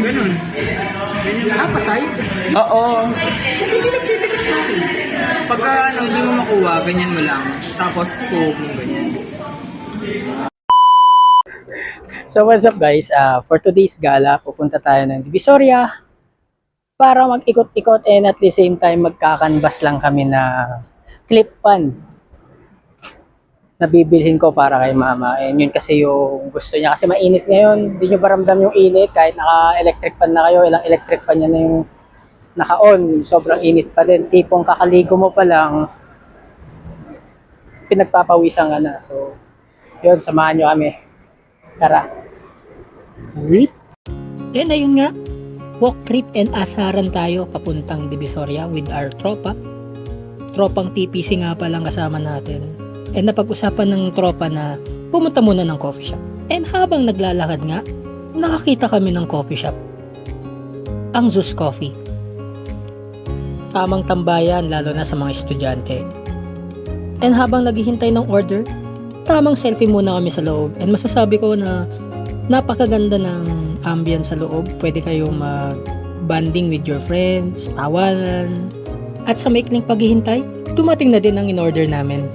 Ganun. Ah, pasay? Oo. Hindi nagtitipid sa akin. Pagka ano, hindi mo makuha, ganyan mo lang. Tapos, scope mo ganyan. So what's up guys? Uh, for today's gala, pupunta tayo ng Divisoria para mag-ikot-ikot and at the same time magkakanbas lang kami na clip pan na bibilhin ko para kay mama. And yun kasi yung gusto niya. Kasi mainit ngayon. Hindi nyo ba ramdam yung init? Kahit naka-electric pan na kayo, ilang electric pan yan na yung naka-on. Sobrang init pa din. Tipong kakaligo mo pa lang, pinagpapawisan ka na. So, yun, samahan nyo kami. Tara. Wait. Yan na yun nga. Walk trip and asaran tayo papuntang Divisoria with our tropa. Tropang TPC nga palang kasama natin. And napag-usapan ng tropa na pumunta muna ng coffee shop. And habang naglalakad nga, nakakita kami ng coffee shop. Ang Zeus Coffee. Tamang tambayan lalo na sa mga estudyante. And habang naghihintay ng order, tamang selfie muna kami sa loob. And masasabi ko na napakaganda ng ambience sa loob. Pwede kayong mag-banding with your friends, tawanan. At sa maikling paghihintay, dumating na din ang in-order namin.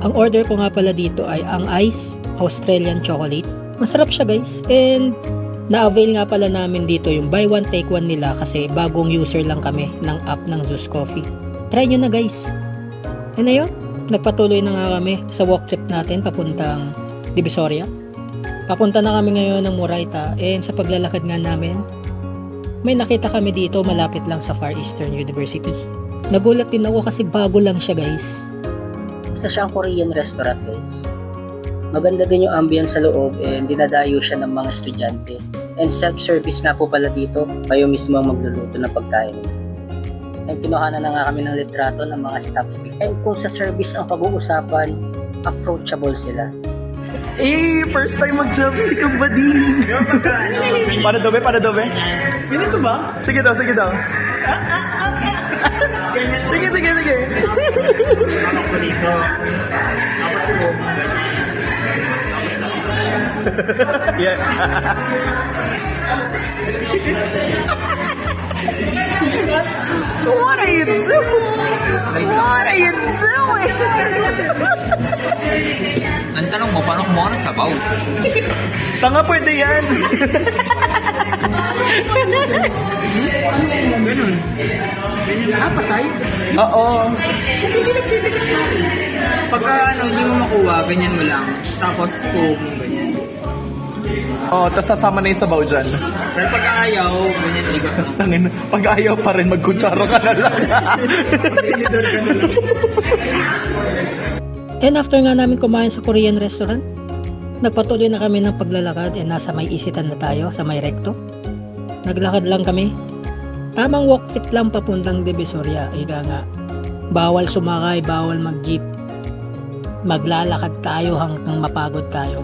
Ang order ko nga pala dito ay ang Ice Australian Chocolate. Masarap siya guys. And na-avail nga pala namin dito yung buy one take one nila kasi bagong user lang kami ng app ng Zeus Coffee. Try nyo na guys. And ayun, nagpatuloy na nga kami sa walk trip natin papuntang Divisoria. Papunta na kami ngayon ng Moraita and sa paglalakad nga namin, may nakita kami dito malapit lang sa Far Eastern University. Nagulat din ako kasi bago lang siya guys. Isa siyang Korean restaurant guys. Maganda din yung ambience sa loob and dinadayo siya ng mga estudyante. And self-service nga po pala dito, kayo mismo ang magluluto ng pagkain. And kinuhanan na nga kami ng litrato ng mga staff. And kung sa service ang pag-uusapan, approachable sila. Eh, first time mag-chopstick ang buddy. Paano dobe? Paano dobe? Ganito ba? Sige daw, sige daw. sige, sige, Ano ko dito? Tapos mo. Yeah. What are you doing? What are you doing? Ang tanong mo, paano kumuha ng sabaw? Tanga pwede yan. Ganun. Ah, pasay? Oo. Hindi nagtitipid sa akin. Pagka ano, hindi mo makuha, ganyan mo lang. Tapos, mo ganyan. Oo, tapos sasama na yung sabaw dyan. Pero pagka ayaw, ganyan mo. Tangin, pag ayaw pa rin, magkutsara ka na lang. And after nga namin kumain sa Korean restaurant, nagpatuloy na kami ng paglalakad and nasa may isitan na tayo sa may rekto. Naglakad lang kami. Tamang walk trip lang papuntang Divisoria. Ika nga, bawal sumakay, bawal mag-jeep. Maglalakad tayo hanggang mapagod tayo.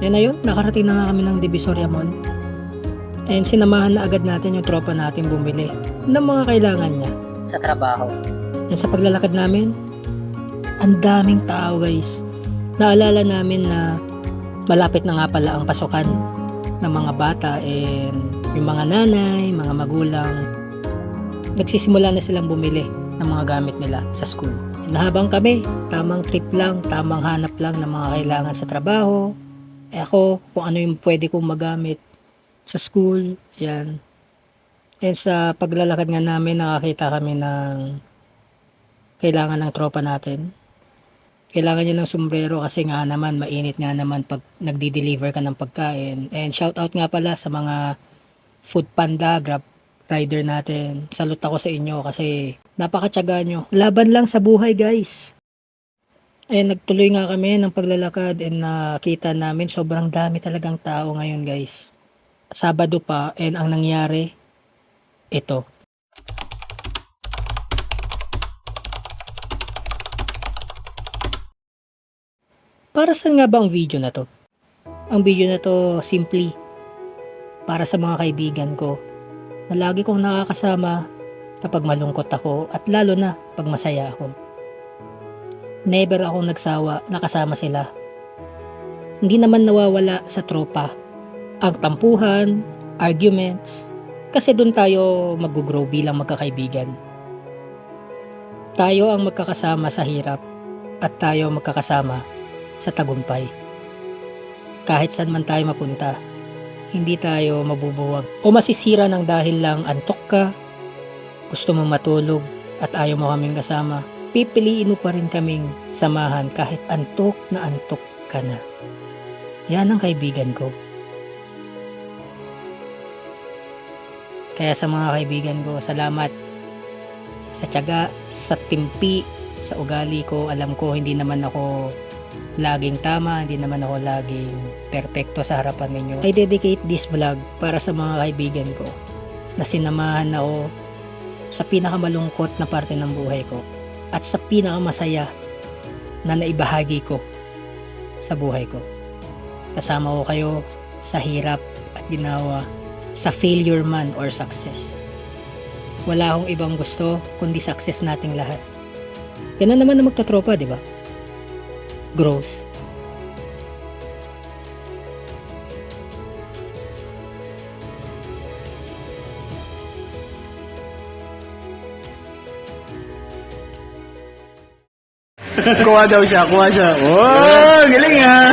Yan na yun, nakarating na nga kami ng Divisoria Mall. And sinamahan na agad natin yung tropa natin bumili ng mga kailangan niya sa trabaho. And sa paglalakad namin, ang daming tao guys. Naalala namin na malapit na nga pala ang pasukan ng mga bata and yung mga nanay, mga magulang. Nagsisimula na silang bumili ng mga gamit nila sa school. And habang kami, tamang trip lang, tamang hanap lang ng mga kailangan sa trabaho. Eh ako, kung ano yung pwede kong magamit sa school, yan. And sa paglalakad nga namin, nakakita kami ng kailangan ng tropa natin kailangan niya ng sombrero kasi nga naman mainit nga naman pag nagdi-deliver ka ng pagkain. And shout out nga pala sa mga food panda, grab rider natin. Salute ako sa inyo kasi napakatyaga nyo. Laban lang sa buhay guys. And nagtuloy nga kami ng paglalakad and nakita namin sobrang dami talagang tao ngayon guys. Sabado pa and ang nangyari, ito. Para saan nga ba ang video na to? Ang video na to simply para sa mga kaibigan ko na lagi kong nakakasama kapag malungkot ako at lalo na pag masaya ako. Never akong nagsawa na kasama sila. Hindi naman nawawala sa tropa ang tampuhan, arguments, kasi doon tayo mag-grow bilang magkakaibigan. Tayo ang magkakasama sa hirap at tayo magkakasama sa tagumpay. Kahit saan man tayo mapunta, hindi tayo mabubuwag o masisira ng dahil lang antok ka, gusto mong matulog at ayaw mo kaming kasama, pipiliin mo pa rin kaming samahan kahit antok na antok ka na. Yan ang kaibigan ko. Kaya sa mga kaibigan ko, salamat sa tiyaga, sa timpi, sa ugali ko. Alam ko hindi naman ako laging tama, hindi naman ako laging perpekto sa harapan ninyo. I dedicate this vlog para sa mga kaibigan ko na sinamahan ako sa pinakamalungkot na parte ng buhay ko at sa pinakamasaya na naibahagi ko sa buhay ko. Kasama ko kayo sa hirap at ginawa, sa failure man or success. Wala akong ibang gusto kundi success nating lahat. Ganun naman na magtatropa, di ba? Growth. kuha daw siya, kuha siya. Oh, galing ah.